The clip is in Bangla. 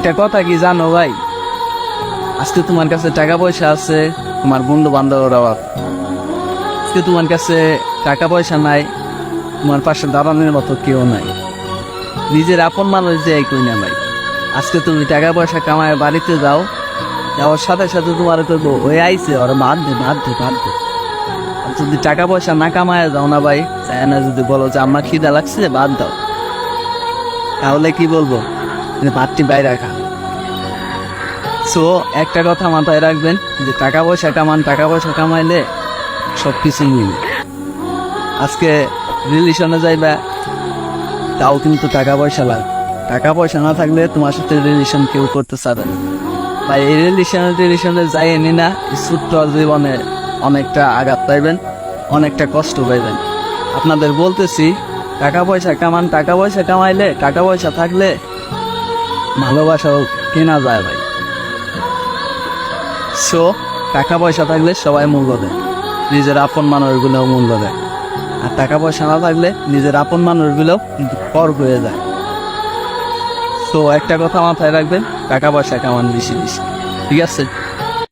একটা কথা কি জানো ভাই? আজকে তোমার কাছে টাকা পয়সা আছে, তোমার বন্ধু বান্ধবরাও আছে। আজকে তোমার কাছে টাকা পয়সা নাই, তোমার পাশে দাঁড়ানোর মতো কেউ নাই। নিজের আপন মানুষ যে কই না ভাই। আজকে তুমি টাকা পয়সা কামায় বাড়িতে যাও, যাওয়ার সাথে সাথে তোমার করব ওই আইছে, ওরা বাদ দে আর যদি টাকা পয়সা না কামায় যাও না ভাই, চায় না যদি বলো যে আমার খিদা লাগছে, বাদ দাও। তাহলে কি বলব? ভাতটি বাইরে রাখা। সো একটা কথা মাথায় রাখবেন, যে টাকা পয়সা কামান, টাকা পয়সা কামাইলে সব কিছু মিলে। আজকে রিলেশনে যাইবা, তাও কিন্তু টাকা পয়সা লাগে। টাকা পয়সা না থাকলে তোমার সাথে রিলেশন কেউ করতে চাবে না। বা এই রিলেশনে রিলেশনে যাইনি না, এই ছোট্ট জীবনে অনেকটা আঘাত পাইবেন, অনেকটা কষ্ট পাইবেন। আপনাদের বলতেছি, টাকা পয়সা কামান, টাকা পয়সা কামাইলে, টাকা পয়সা থাকলে ভালোবাসাও কেনা যায় ভাই। সো টাকা পয়সা থাকলে সবাই মূল্য দেয়। নিজের আপন মানুষগুলোও মূল্য দেয়। আর টাকা পয়সা না থাকলে নিজের আপন মানুষগুলোও পর হয়ে যায়। তো একটা কথা মাথায় রাখবেন, টাকা পয়সা কেমন বেশি বেশি। ঠিক আছে?